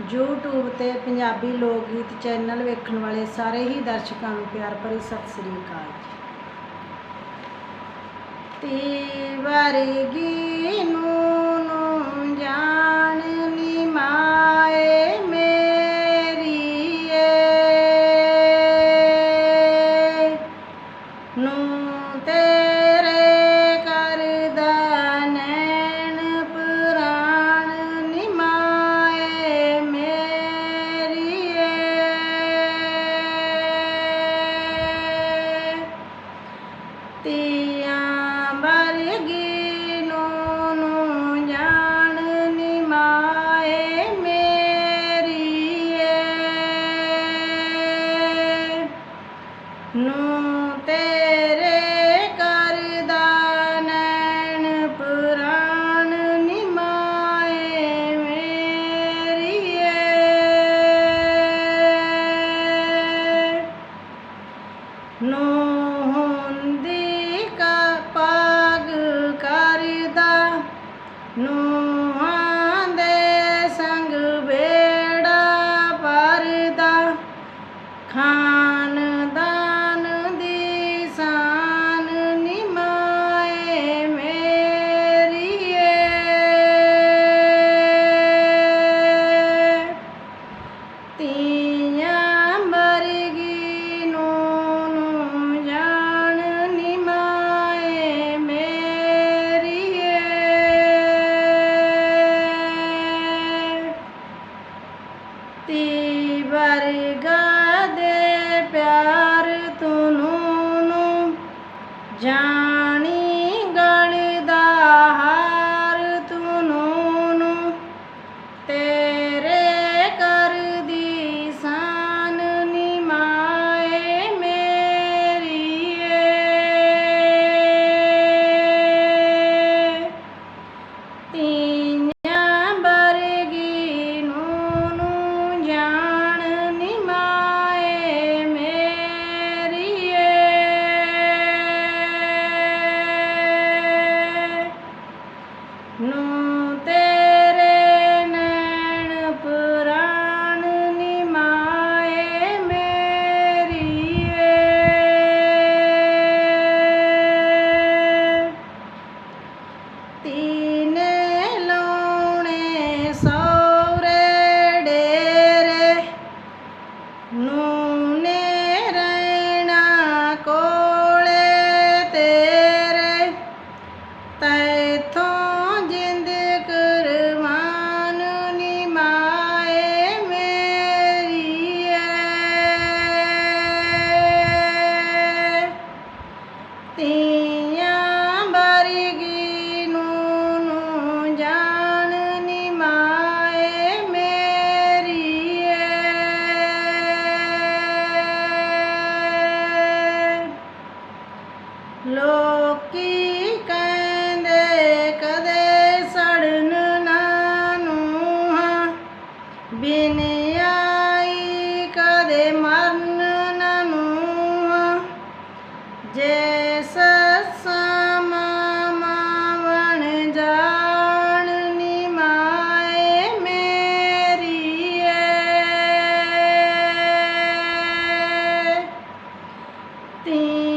YouTube ਤੇ ਪੰਜਾਬੀ ਲੋਕ ਗੀਤ ਚੈਨਲ ਵੇਖਣ ਵਾਲੇ ਸਾਰੇ ਹੀ ਦਰਸ਼ਕਾਂ ਨੂੰ ਪਿਆਰ ਭਰੀ ਸਤਿ ਸ੍ਰੀ ਅਕਾਲ। ਤੇ ਵਰਗੀ No te Thank you.